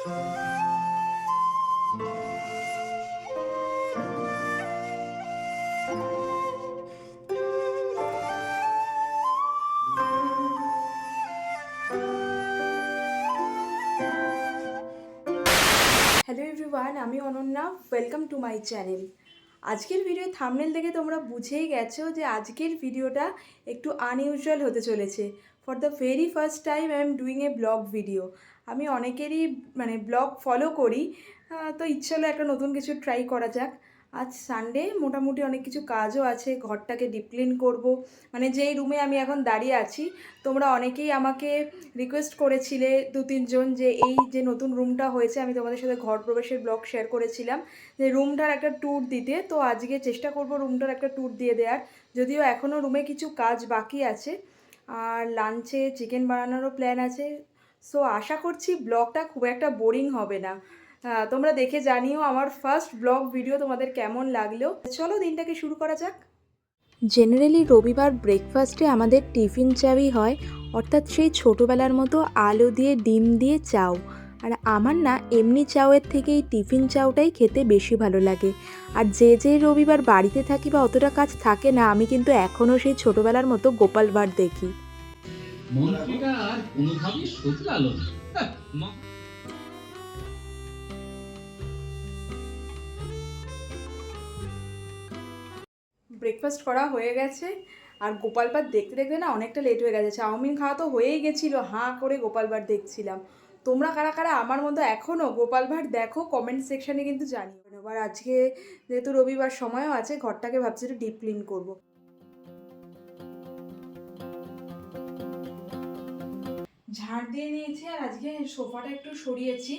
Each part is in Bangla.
হ্যালো এভরিওয়ান আমি Ananya welcome to my channel আজকের ভিডিও থামনেল দেখে তোমরা বুঝেই গেছো যে আজকের ভিডিওটা একটু আনইউজুয়াল হতে চলেছে। For the very first time I am doing a vlog video আমি অনেকেরই মানে ব্লগ ফলো করি। তো ইচ্ছে হলো একটা নতুন কিছু ট্রাই করা যাক। আজ সানডে মোটামুটি অনেক কিছু কাজও আছে। ঘরটাকে ডিপ ক্লিন করব। মানে যেই রুমে আমি এখন দাঁড়িয়ে আছি, তোমরা অনেকেই আমাকে রিকোয়েস্ট করেছিলে দু, তিনজন যে এই যে নতুন রুমটা হয়েছে, আমি তোমাদের সাথে ঘর প্রবেশের ব্লগ শেয়ার করেছিলাম। যে রুমটার একটা ট্যুর দিতে। তো আজকে চেষ্টা করব রুমটার একটা ট্যুর দিয়ে দেওয়ার যদিও এখনও রুমে কিছু কাজ বাকি আছে। আর লাঞ্চে চিকেন বানানোরও প্ল্যান আছে। সো আশা করছি ব্লগটা খুব একটা বোরিং হবে না। তোমরা দেখে জানিও আমার ফার্স্ট ব্লগ ভিডিও তোমাদের কেমন লাগল। চলো দিনটাকে শুরু করা যাক। জেনারেলি রবিবার ব্রেকফাস্টে আমাদের টিফিন চাবি হয়। অর্থাৎ সেই ছোটোবেলার মতো আলু দিয়ে, ডিম দিয়ে, চাউ। আর আমার না এমনি চাউয়ের থেকে এই টিফিন চাউটাই খেতে বেশি ভালো লাগে। আর যে যে রবিবার বাড়িতে থাকি বা অতটা কাজ থাকে না আমি কিন্তু এখনও সেই ছোটোবেলার মতো গোপাল ভাঁড় দেখি। না। হ্যাঁ, ব্রেকফাস্ট করা হয়ে গেছে আর গোপাল ভাঁড় দেখতে দেখতে না অনেকটা লেট হয়ে গেছে। চাউমিন খাওয়া তো হয়েই গেছিল হাঁ করে গোপাল ভাঁড় দেখছিলাম। তোমরা কারা কারা আমার মতো এখনও গোপাল ভাঁড়, দেখো কমেন্ট সেকশানে কিন্তু জানিও। এবার আজকে যেহেতু রবিবার সময়ও আছে, ঘরটাকে ভাবছি একটু ডিপ ক্লিন করব। ঝাড় দিয়ে নিয়েছি আর আজকে সোফাটা একটু সরিয়েছি।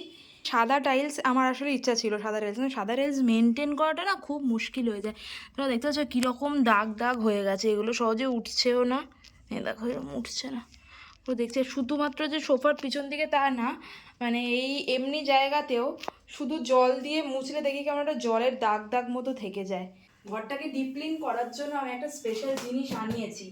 সাদা টাইলস আমার আসলে ইচ্ছা ছিল, সাদা টাইলস সাদা টাইলস মেনটেন করাটা না খুব মুশকিল হয়ে যায়। তোমরা দেখতে পাচ্ছ কীরকম দাগ দাগ হয়ে গেছে, এগুলো সহজে উঠছেও না। দেখো এরকম উঠছে না। তো দেখছে শুধুমাত্র যে সোফার পিছন দিকে তা না মানে এই এমনি জায়গাতেও শুধু জল দিয়ে মুছলে দেখি কেমন একটা জলের দাগ দাগ মতো থেকে যায়। ঘরটাকে ডিপ ক্লিন করার জন্য আমি একটা স্পেশাল জিনিস আনিয়েছি।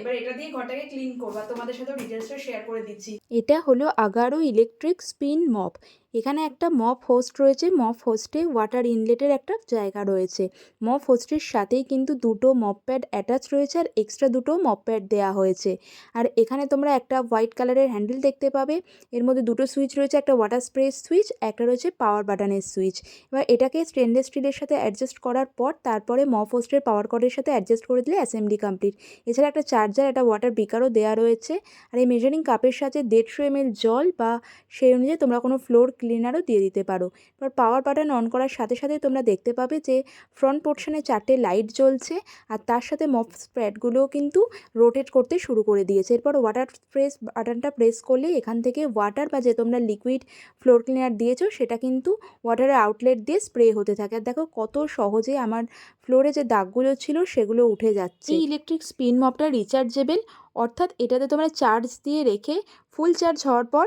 এবার এটা দিয়ে ঘরটাকে ক্লিন করব তোমাদের সাথে ডিটেলসটা শেয়ার করে দিচ্ছি। এটা হলো আগারো ইলেকট্রিক স্পিন মপ এখানে একটা মপ হোস্ট রয়েছে। মপ হোস্টে ওয়াটার ইনলেটের একটা জায়গা রয়েছে। মপ হোস্টের সাথেই কিন্তু দুটো মপ প্যাড অ্যাটাচ রয়েছে আর এক্সট্রা দুটো মপ প্যাড দেওয়া হয়েছে। আর এখানে তোমরা একটা হোয়াইট কালারের হ্যান্ডেল দেখতে পাবে। এর মধ্যে দুটো সুইচ রয়েছে, একটা ওয়াটার স্প্রে সুইচ একটা রয়েছে পাওয়ার বাটনের সুইচ এবার এটাকে স্টেনলেস স্টিলের সাথে অ্যাডজাস্ট করার পর তারপরে মপ হোস্টের পাওয়ার কর্ডের সাথে অ্যাডজাস্ট করে দিলে অ্যাসেম্বলি কমপ্লিট এছাড়া একটা চার্জার একটা ওয়াটার বিকারও দেওয়া রয়েছে। আর এই মেজারিং কাপের সাথে দেড়শো এমএল জল বা সেই অনুযায়ী তোমরা কোনো ফ্লোর ক্লিনারও দিয়ে দিতে পারো। এবার পাওয়ার বাটন অন করার সাথে সাথে তোমরা দেখতে পাবে যে ফ্রন্ট পোর্শনে চারটে লাইট জ্বলছে আর তার সাথে মপ স্প্রেডগুলোও কিন্তু রোটেট করতে শুরু করে দিয়েছে। এরপর ওয়াটার প্রেস বাটনটা প্রেস করলে এখান থেকে ওয়াটার বা যে তোমরা লিকুইড ফ্লোর ক্লিনার দিয়েছ সেটা কিন্তু ওয়াটারের আউটলেট দিয়ে স্প্রে হতে থাকে। আর দেখো কত সহজে আমার ফ্লোরে যে দাগগুলো ছিল সেগুলো উঠে যাচ্ছে। এই ইলেকট্রিক স্পিন মপটা রিচার্জেবল অর্থাৎ এটাতে তোমরা চার্জ দিয়ে রেখে ফুল চার্জ হওয়ার পর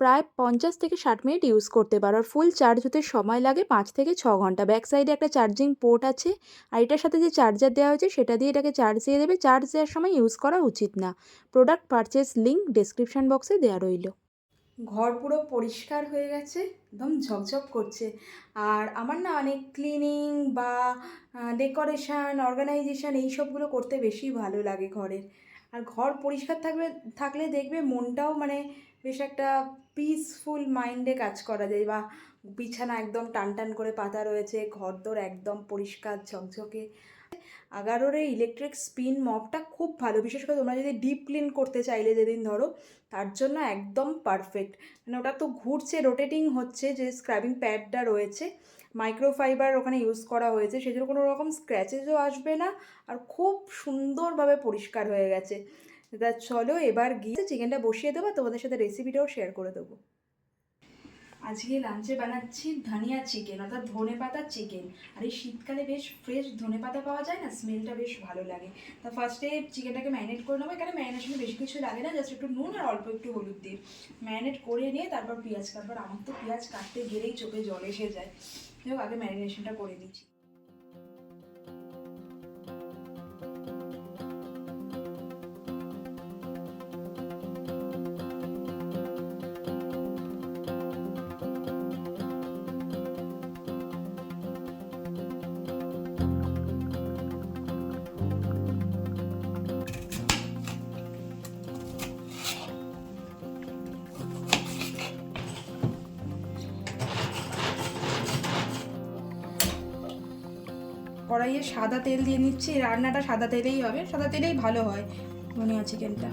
প্রায় পঞ্চাশ থেকে ষাট মিনিট ইউজ করতে পারো। আর ফুল চার্জ হতে সময় লাগে পাঁচ থেকে ছ ঘণ্টা। ব্যাক সাইডে একটা চার্জিং পোর্ট আছে আর এটার সাথে যে চার্জার দেওয়া হয়েছে সেটা দিয়ে এটাকে চার্জ দিয়ে দেবে। চার্জ দেওয়ার সময় ইউজ করা উচিত না। প্রোডাক্ট পারচেস লিঙ্ক ডেসক্রিপশন বক্সে দেওয়া রইল। ঘর পুরো পরিষ্কার হয়ে গেছে, একদম ঝকঝক করছে। আর আমার না অনেক ক্লিনিং বা ডেকোরেশন অর্গানাইজেশন এই সবগুলো করতে বেশি ভালো লাগে ঘরের। আর ঘর পরিষ্কার থাকবে, থাকলে দেখবে মনটাও মানে বেশ একটা পিসফুল মাইন্ডে কাজ করা যায় বা বিছানা একদম টান টান করে পাতা রয়েছে ঘর দোর একদম পরিষ্কার ঝকঝকে। আগারোর এই ইলেকট্রিক স্পিন মপটা খুব ভালো, বিশেষ করে তোমরা যদি ডিপ ক্লিন করতে চাইলে যেদিন ধরো, তার জন্য একদম পারফেক্ট মানে ওটা তো ঘুরছে রোটেটিং হচ্ছে, যে স্ক্রাবিং প্যাডটা রয়েছে মাইক্রোফাইবার ওখানে ইউজ করা হয়েছে, সেজন্য কোনো রকম স্ক্র্যাচেসও আসবে না, আর খুব সুন্দরভাবে পরিষ্কার হয়ে গেছে। তা চলো এবার গিয়ে চিকেনটা বসিয়ে দেবো, তোমাদের সাথে রেসিপিটাও শেয়ার করে দেবো। আজকে লাঞ্চে বানাচ্ছি ধনিয়া চিকেন অর্থাৎ ধনে পাতার চিকেন আর এই শীতকালে বেশ ফ্রেশ ধনে পাতা পাওয়া যায় না স্মেলটা বেশ ভালো লাগে। তা ফার্স্টে চিকেনটাকে ম্যারিনেট করে নেব, এখানে ম্যারিনেশনে বেশি কিছু লাগে না জাস্ট একটু নুন আর অল্প একটু হলুদ দিয়ে। ম্যারিনেট করে নিয়ে তারপর পেঁয়াজ কাটবার আমার তো পেঁয়াজ কাটতে গেলেই চোখে জল এসে যায়। যাই হোক, আগে ম্যারিনেশনটা করে নিচ্ছি। কড়াইয়ে সাদা তেল দিয়ে নিচ্ছি রান্নাটা সাদা তেলেই হবে, সাদা তেলেই ভালো হয় ধনিয়া চিকেনটা।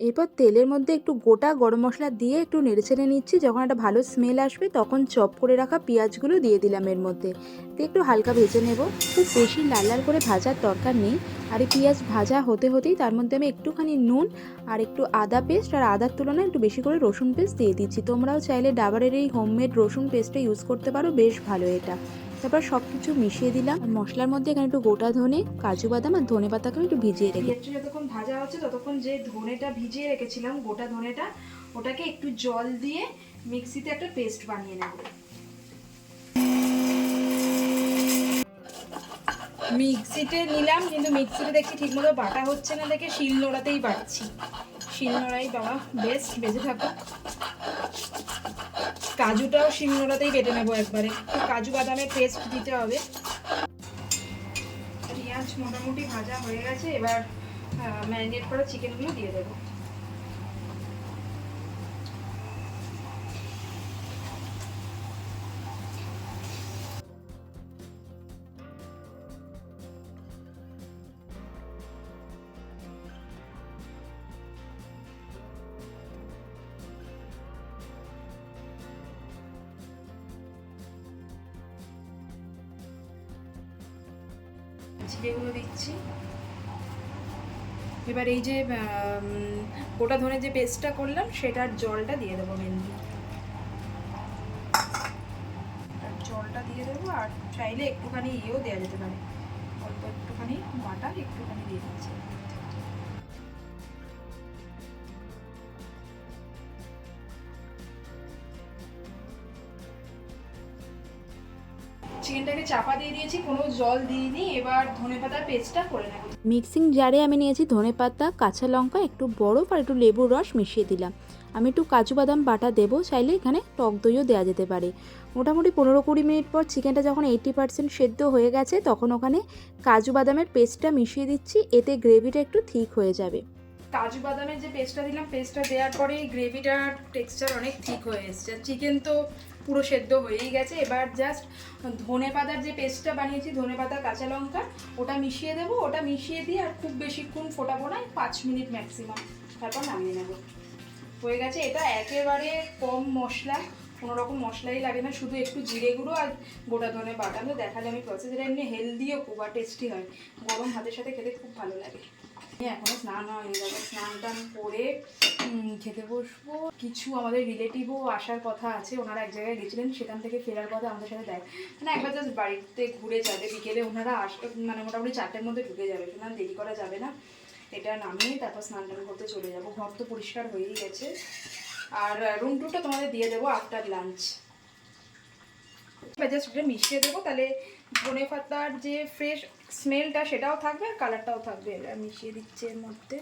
এরপর তেলের মধ্যে একটু গোটা গরম মশলা দিয়ে একটু নেড়েচেড়ে নিচ্ছি, যখন একটা ভালো স্মেল আসবে তখন চপ করে রাখা পেঁয়াজগুলো দিয়ে দিলাম এর মধ্যে। দিয়ে একটু হালকা ভেজে নেব, খুব বেশি লাল লাল করে ভাজার দরকার নেই। আর এই পেঁয়াজ ভাজা হতে হতেই তার মধ্যে আমি একটুখানি নুন আর একটু আদা পেস্ট আর আদার তুলনায় একটু বেশি করে রসুন পেস্ট দিয়ে দিচ্ছি। তোমরাও চাইলে ডাবারের এই হোমমেড রসুন পেস্টটা ইউজ করতে পারো, বেশ ভালো এটা। তারপর সব কিছু মিশিয়ে দিলাম। আর মশলার মধ্যে এখানে একটু গোটা ধনে কাজু বাদাম আর ধনে পাতাকে একটু ভিজিয়ে রেখে যতক্ষণ ভাজা হচ্ছে ততক্ষণ যে ধনেটা ভিজিয়ে রেখেছিলাম গোটা ধনেটা ওটাকে একটু জল দিয়ে মিক্সিতে একটা পেস্ট বানিয়ে নেব। মিক্সিতে নিলাম কিন্তু মিক্সিতে দেখছি ঠিকমতো বাটা হচ্ছে না দেখে শিল নোড়াতেই বাটছি। শিল নোড়াই বাবা বেস্ট বেঁচে থাকুক কাজুটাও শিল কেটে নেব একবারে। কাজু বাদামের পেস্ট দিতে হবে। পেঁয়াজ মোটামুটি ভাজা হয়ে গেছে, এবার ম্যারিনেট করা চিকেনগুলো দিয়ে দেবো। জিরেগুলো দিচ্ছি। এবার এই যে গোটা ধনে যে পেস্টটা করলাম, সেটার জলটা দিয়ে দেবো মেনলি জলটা দিয়ে দেবো, আর চাইলে একটুখানি ইয়েও দেওয়া যেতে পারে। অল্প একটুখানি বাটার, একটুখানি দিয়ে দিচ্ছি। চাপা দিয়ে দিয়েছি কোনো জল দিইনি এবার ধনেপাতার পেস্টটা করে নেব। মিক্সিং জারে আমি নিয়েছি ধনেপাতা কাঁচা লঙ্কা একটু বরফ আর একটু লেবুর রস মিশিয়ে দিলাম। আমি একটু কাজু বাদাম বাটা দেবো চাইলে এখানে টক দইও দেওয়া যেতে পারে। মোটামুটি পনেরো কুড়ি মিনিট পর চিকেনটা যখন এইটি পার্সেন্ট সেদ্ধ হয়ে গেছে তখন ওখানে কাজু বাদামের পেস্টটা মিশিয়ে দিচ্ছি এতে গ্রেভিটা একটু ঠিক হয়ে যাবে। কাজু বাদামের যে পেস্টটা দিলাম পেস্টটা দেওয়ার পরে গ্রেভিটার টেক্সচার অনেক ঠিক হয়ে এসছে। চিকেন তো পুরো সেদ্ধ হয়েই গেছে। এবার জাস্ট ধনে পাতার যে পেস্টটা বানিয়েছি ধনে পাতা কাঁচা লঙ্কা, ওটা মিশিয়ে দেবো। ওটা মিশিয়ে দিয়ে আর খুব বেশিক্ষণ ফোটাবো না, পাঁচ মিনিট ম্যাক্সিমাম তারপর নামিয়ে নেব। হয়ে গেছে। এটা একেবারে কম মশলা কোনো রকম মশলাই লাগে না, শুধু একটু জিরে গুঁড়ো আর গোটা ধনে বাটানো দেখালে আমি প্রসেস এটা এমনি হেলদিও খুব আর টেস্টি হয়। গরম ভাতের সাথে খেতে খুব ভালো লাগে। এই এখনও স্নান হয়নি দাদা স্নান টান করে খেতে বসবো। কিছু আমাদের রিলেটিভও আসার কথা আছে, ওনারা এক জায়গায় গেছিলেন, সেখান থেকে ফেরার পথে আমাদের সাথে দেখ মানে একবার জাস্ট বাড়িতে ঘুরে যাবে, বিকেলে ওনারা আস মানে মোটামুটি চারটের মধ্যে ঢুকে যাবে, সুতরাং দেরি করা যাবে না। এটা নামিয়ে তারপর স্নান টান করতে চলে যাব। ঘর তো পরিষ্কার হয়েই গেছে। আর রুম টুরটা তোমাদের দিয়ে দেবো আফটার লাঞ্চ মিশিয়ে দেবো, তাহলে ধনে পাতার যে ফ্রেশ স্মেলটা সেটাও থাকবে আর কালারটাও থাকবে। মিশিয়ে দিচ্ছে এর মধ্যে।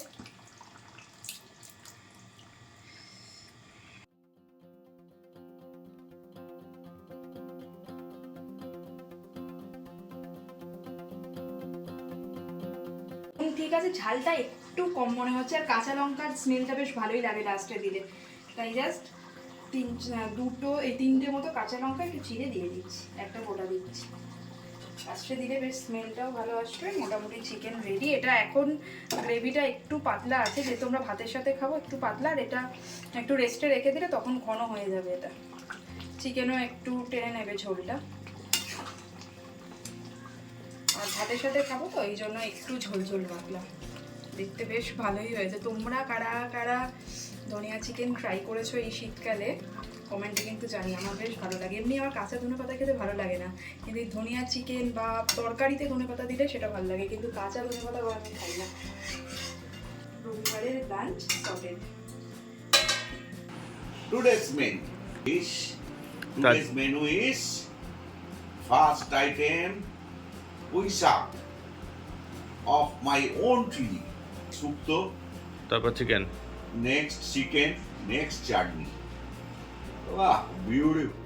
ঠিক আছে, ঝালটা একটু কম মনে হচ্ছে, আর কাঁচা লঙ্কার স্মেলটা বেশ ভালোই লাগে লাস্টে দিলে তাই জাস্ট তিন দুটো, এই তিনটে মতো কাঁচা লঙ্কা একটু চিড়ে দিয়ে দিচ্ছি, একটা গোটা দিচ্ছি। লাস্টে দিলে বেশ স্মেলটাও ভালো আসবে, মোটামুটি চিকেন রেডি এটা এখন গ্রেভিটা একটু পাতলা আছে, যেহেতু আমরা ভাতের সাথে খাব, একটু পাতলা, আর এটা একটু রেস্টে রেখে দিলে তখন ঘন হয়ে যাবে এটা। চিকেনও একটু টেনে নেবে ঝোলটা। আর ভাতের সাথে খাব তো, এই জন্য একটু ঝোল ঝোল রাখলাম দেখতে বেশ ভালোই হয়েছে। তোমরা কারা কারা ধনিয়া চিকেন ট্রাই করেছ এই শীতকালে কমেন্টে কিন্তু জানি আমার বেশ ভালো লাগে। এমনি আমার কাঁচা ধনে পাতা খেতে ভালো লাগে না কিন্তু এই ধনিয়া চিকেন বা তরকারিতে ধনে পাতা দিলে সেটা ভালো লাগে কিন্তু কাঁচা ধনে পাতা আমি খাই না। রবিবারের lunch sauteed Today's menu is today's menu is first item puisak of my own tree. Supto, তারপর chicken next chicken, next chutney. Wow, beautiful.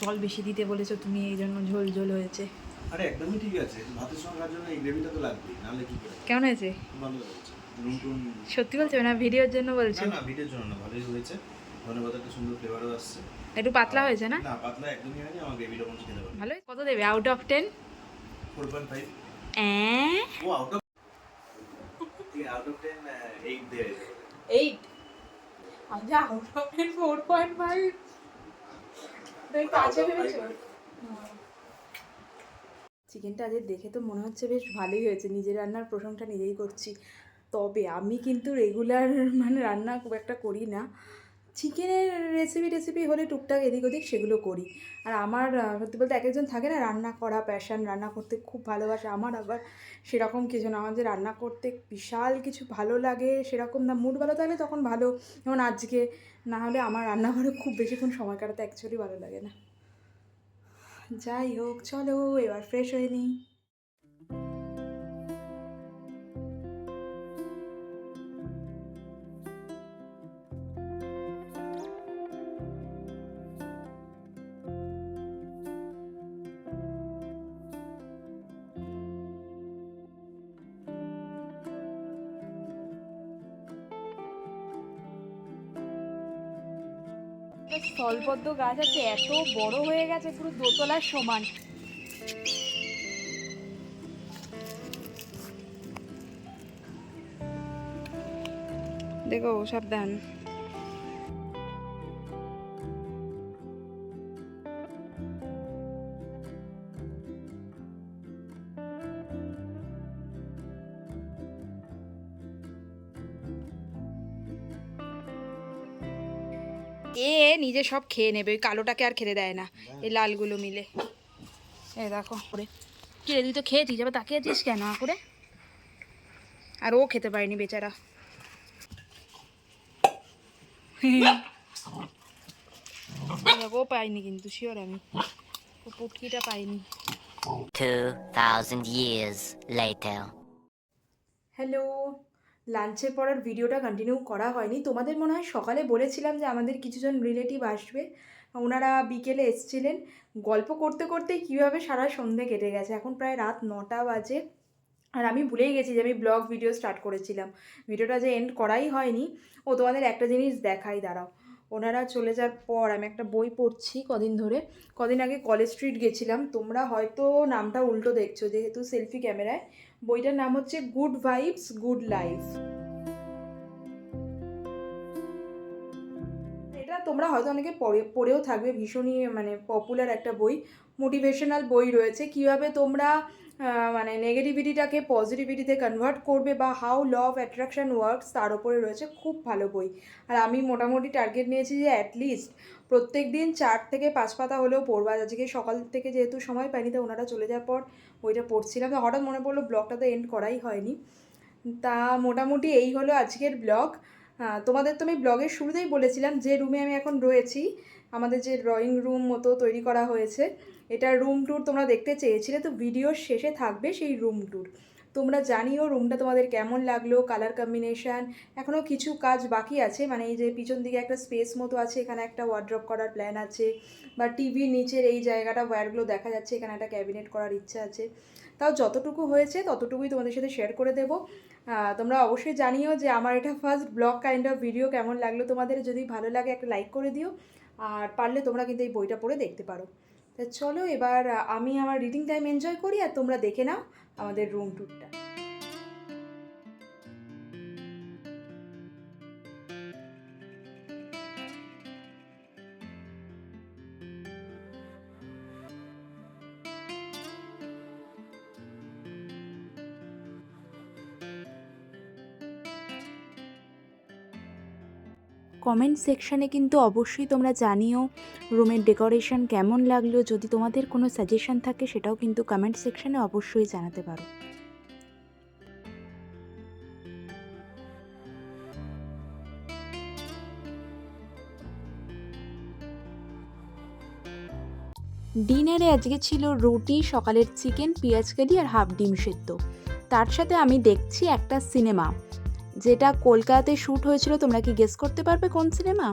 জল বেশি দিতে বলেছ তুমি এই জন্য ঝোল ঝোল হয়েছে। আরে একদমই ঠিক আছে ভাতের সঙ্গে খাওয়ার জন্য এই গ্রেভিটা তো লাগবেই নাহলে কি করে? কেমন হয়েছে? ভালো হয়েছে। সত্যি বলছো না ভিডিওর জন্য বলছো? না না ভিডিওর জন্য না ভালোই হয়েছে। ধনে পাতাটা সুন্দর ফ্লেভারও আসছে। একটু পাতলা হয়েছে না? না পাতলা একদমই হয়নি আমার গ্রেভিটা হচ্ছে খেতে ভালো কত দেবে? Out of ten four point five অ্যাঁ? ও আউট চিকেনটা আজ দেখে তো মনে হচ্ছে বেশ ভালোই হয়েছে। নিজের রান্নার প্রশংসা নিজেই করছি। তবে আমি কিন্তু রেগুলার মানে রান্না খুব একটা করি না। চিকেনের রেসিপি টেসিপি হলে টুকটাক এদিক ওদিক সেগুলো করি। আর আমার সত্যি বলতে এক একজন থাকে না, রান্না করা প্যাশান রান্না করতে খুব ভালোবাসে। আমার আবার সেরকম কিছু না। আমার যে রান্না করতে বিশাল কিছু ভালো লাগে, সেরকম না। মুড ভালো থাকলে তখন ভালো। যেমন আজকে, না হলে আমার রান্নাঘরে খুব বেশিক্ষণ সময় কাটাতে অ্যাকচুয়ালি ভালো লাগে না। যাই হোক, চলো, এবার ফ্রেশ হয়ে নিই। স্থলপদ্ম গাছ আছে এত বড় হয়ে গেছে পুরো দোতলার সমান। দেখো সাবধান। এ নিজে সব খেয়ে নেবে ওই কালোটাকে আর খেতে দেয় না এই লালগুলো মিলে। এ দেখো করে কি রে তুই তো খেয়েছিস এবার তাকিয়ে আছিস কেন করে? আর ও খেতে পারেনি বেচারা। ও পাইনি কিন্তু শিওর আমি। ও পুটকিটা পাইনি। 2,000 years later. হ্যালো লাঞ্চের পর ভিডিওটা কন্টিনিউ করা হয়নি। তোমাদের মনে হয় সকালে বলেছিলাম যে আমাদের কিছুজন রিলেটিভ আসবে? ওনারা বিকেলে এসছিলেন। গল্প করতে করতে কীভাবে সারা সন্ধে কেটে গেছে? এখন প্রায় রাত নটা বাজে। আর আমি ভুলেই গেছি যে আমি ব্লগ ভিডিও স্টার্ট করেছিলাম। ভিডিওটা যে এন্ড করাই হয়নি। ও তোমাদের একটা জিনিস দেখাই, দাঁড়াও। ওনারা চলে যাওয়ার পর আমি একটা বই পড়ছি কদিন ধরে। কদিন আগে কলেজ স্ট্রিট গেছিলাম। তোমরা হয়তো নামটা উল্টো দেখছ, যেহেতু সেলফি ক্যামেরায়। বইটার নাম হচ্ছে গুড ভাইবস, গুড লাইফ। এটা তোমরা হয়তো অনেকে পড়ে, পড়েও থাকবে। ভীষণই মানে পপুলার একটা বই। মোটিভেশনাল বই রয়েছে। কীভাবে তোমরা মানে নেগেটিভিটিটাকে পজিটিভিটিতে কনভার্ট করবে বা how law of attraction works তার উপরে রয়েছে খুব ভালো বই। আর আমি মোটামুটি টার্গেট নিয়েছি যে অ্যাটলিস্ট প্রত্যেক দিন চার থেকে পাঁচ পাতা হলেও পড়ব। আজকে সকাল থেকে যেহেতু সময় পাইনি, তো ওনারা চলে যাওয়ার পর বইটা পড়ছিলাম। হঠাৎ মনে পড়ল ব্লগটা তো এন্ড করাই হয়নি। তা মোটামুটি এই হলো আজকের ব্লগ। তোমাদের তো আমি ব্লগের শুরুতেই বলেছিলাম যে রুমে আমি এখন রয়েছি। আমাদের যে ড্রয়িং রুম মতো তৈরি করা হয়েছে। এটা রুম ট্যুর তোমরা দেখতে চেয়েছিলে, তো ভিডিওর শেষে থাকবে সেই রুম ট্যুর তোমরা জানিও রুমটা তোমাদের কেমন লাগল কালার কম্বিনেশান এখনও কিছু কাজ বাকি আছে? মানে এই যে পিছন দিকে একটা স্পেস মতো আছে, এখানে একটা ওয়ার্ড্রপ করার প্ল্যান আছে, বা টিভির নিচের এই জায়গাটা ওয়্যারগুলো দেখা যাচ্ছে, এখানে একটা ক্যাবিনেট করার ইচ্ছা আছে। তাও যতটুকু হয়েছে, ততটুকুই তোমাদের সাথে শেয়ার করে দেবো। তোমরা অবশ্যই জানিও যে আমার এটা first vlog kind of video কেমন লাগল তোমাদের। যদি ভালো লাগে, একটা লাইক করে দিও। আর পারলে তোমরা কিন্তু এই বইটা পড়ে দেখতে পারো। তা চলো এবার আমি আমার রিডিং টাইম এনজয় করি আর তোমরা দেখে নাও আমাদের রুম ট্যুরটা কমেন্ট সেকশানে কিন্তু অবশ্যই তোমরা জানিও রুমের ডেকোরেশন কেমন লাগল। যদি তোমাদের কোনো সাজেশন থাকে, সেটাও কিন্তু কমেন্ট সেকশানে অবশ্যই জানাতে পারো। ডিনারে আজকে ছিল রুটি, সকালের চিকেন পেঁয়াজ কারি আর হাফ ডিম সেদ্ধ। তার সাথে আমি দেখছি একটা সিনেমা যেটা কলকাতাতে শ্যুট হয়েছিল তোমরা কি গেস করতে পারবে কোন সিনেমা